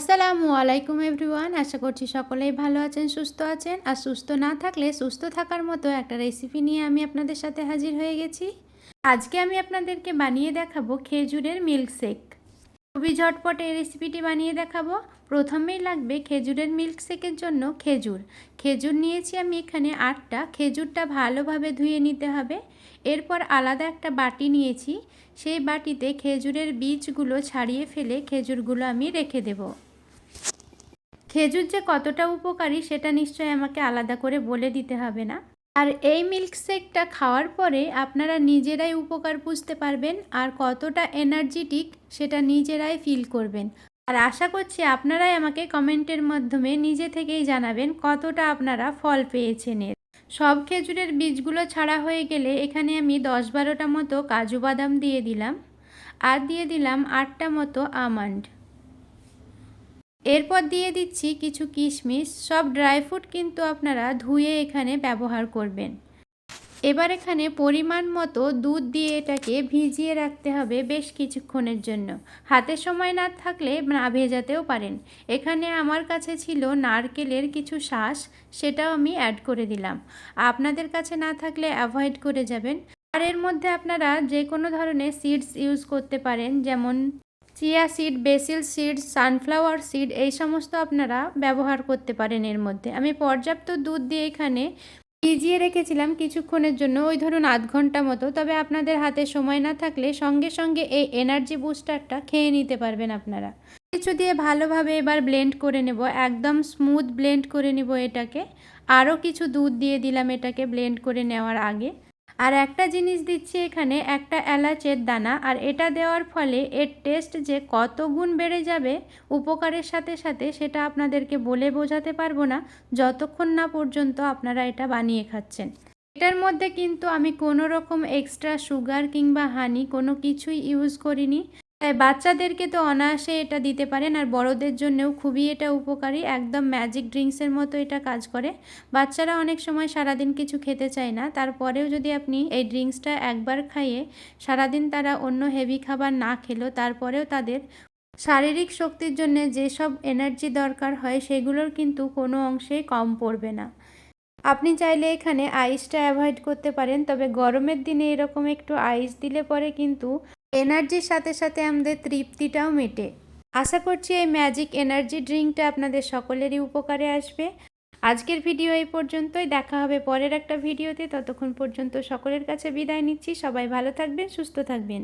আসসালামু আলাইকুম এভরিওয়ান, আশা করছি সকলেই ভালো আছেন, সুস্থ আছেন। আর সুস্থ না থাকলে সুস্থ থাকার মতো একটা রেসিপি নিয়ে আমি আপনাদের সাথে হাজির হয়ে গেছি। আজকে আমি আপনাদেরকে বানিয়ে দেখাবো খেজুরের মিল্কশেক খুবই ঝটপট এই রেসিপিটি বানিয়ে দেখাবো। প্রথমেই লাগবে খেজুরের মিল্কশেকের জন্য খেজুর। খেজুর নিয়েছি আমি এখানে আটটা। খেজুরটা ভালোভাবে ধুয়ে নিতে হবে। এরপর আলাদা একটা বাটি নিয়েছি। সেই বাটিতে খেজুরের বীজগুলো ছাড়িয়ে ফেলে খেজুরগুলো আমি রেখে দেব। খেজুর যে কতটা উপকারী সেটা নিশ্চয়ই আমাকে আলাদা করে বলে দিতে হবে না। আর এই মিল্কশেকটা খাওয়ার পরে আপনারা নিজেরাই উপকার বুঝতে পারবেন আর কতটা এনার্জেটিক সেটা নিজেরাই ফিল করবেন। আর আশা করছি আপনারাই আমাকে কমেন্টের মাধ্যমে নিজে থেকেই জানাবেন কতটা আপনারা ফল পেয়েছেন এর। সব খেজুরের বীজগুলো ছাড়া হয়ে গেলে এখানে আমি দশ বারোটা মতো কাজু বাদাম দিয়ে দিলাম। আর দিয়ে দিলাম আটটা মতো আমন্ড। এরপর দিয়ে দিচ্ছি কিছু কিশমিশ। সব ড্রাই ফ্রুট কিন্তু আপনারা ধুয়ে এখানে ব্যবহার করবেন। এবার এখানে পরিমাণ মতো দুধ দিয়ে এটাকে ভিজিয়ে রাখতে হবে বেশ কিছুক্ষণের জন্য। হাতে সময় না থাকলে না ভেজাতেও পারেন। এখানে আমার কাছে ছিল নারকেলের কিছু শ্বাস সেটাও আমি অ্যাড করে দিলাম। আপনাদের কাছে না থাকলে অ্যাভয়েড করে যাবেন। আর এর মধ্যে আপনারা যে কোনো ধরনের সিডস ইউজ করতে পারেন, যেমন chia seed, basil seed, sunflower seed, এই সমস্ত আপনারা ব্যবহার করতে পারেন এর মধ্যে। আমি পর্যাপ্ত দুধ দিয়ে এখানে ভিজিয়ে রেখেছিলাম কিছুক্ষণের জন্য, ওই ধরুন আধ ঘণ্টা মতো। তবে আপনাদের হাতে সময় না থাকলে সঙ্গে সঙ্গে এই এনার্জি বুস্টারটা খেয়ে নিতে পারবেন আপনারা। কিছু দিয়ে ভালোভাবে এবার ব্লেন্ড করে নেব, একদম স্মুথ ব্লেন্ড করে নেব এটাকে। আরও কিছু দুধ দিয়ে দিলাম এটাকে ব্লেন্ড করে নেওয়ার আগে। আর একটা জিনিস দিচ্ছি এখানে, একটা এলাচের দানা, আর এটা দেওয়ার ফলে এর টেস্ট যে কত গুণ বেড়ে যাবে উপকারের সাথে সাথে সেটা আপনাদেরকে বলে বোঝাতে পারব না। যতক্ষণ না পর্যন্ত আপনারা এটা বানিয়ে খাচ্ছেন। এটার মধ্যে কিন্তু আমি কোনো রকম এক্সট্রা সুগার কিংবা হানি কোনো কিছুই ইউজ করিনি। তাই বাচ্চাদেরকে তো অনায়াসে এটা দিতে পারেন, আর বড়দের জন্যও খুবই এটা উপকারী, একদম ম্যাজিক ড্রিঙ্কসের মতো এটা কাজ করে। বাচ্চারা অনেক সময় সারাদিন কিছু খেতে চায় না, তারপরেও যদি আপনি এই ড্রিঙ্কসটা একবার খাইয়ে সারাদিন তারা অন্য হেভি খাবার না খেলো, তারপরেও তাদের শারীরিক শক্তির জন্য যেসব এনার্জি দরকার হয়, সেগুলোর কিন্তু কোনো অংশেই কম পড়বে না। আপনি চাইলে এখানে আইসটা অ্যাভয়েড করতে পারেন, তবে গরমের দিনে এরকম একটু আইস দিলে পরে কিন্তু এনার্জির সাথে সাথে আমাদের তৃপ্তিটাও মেটে। আশা করছি এই ম্যাজিক এনার্জি ড্রিঙ্কটা আপনাদের সকলেরই উপকারে আসবে। আজকের ভিডিও এই পর্যন্তই। দেখা হবে পরের একটা ভিডিওতে ততক্ষণ পর্যন্ত সকলের কাছে বিদায় নিচ্ছি। সবাই ভালো থাকবেন, সুস্থ থাকবেন।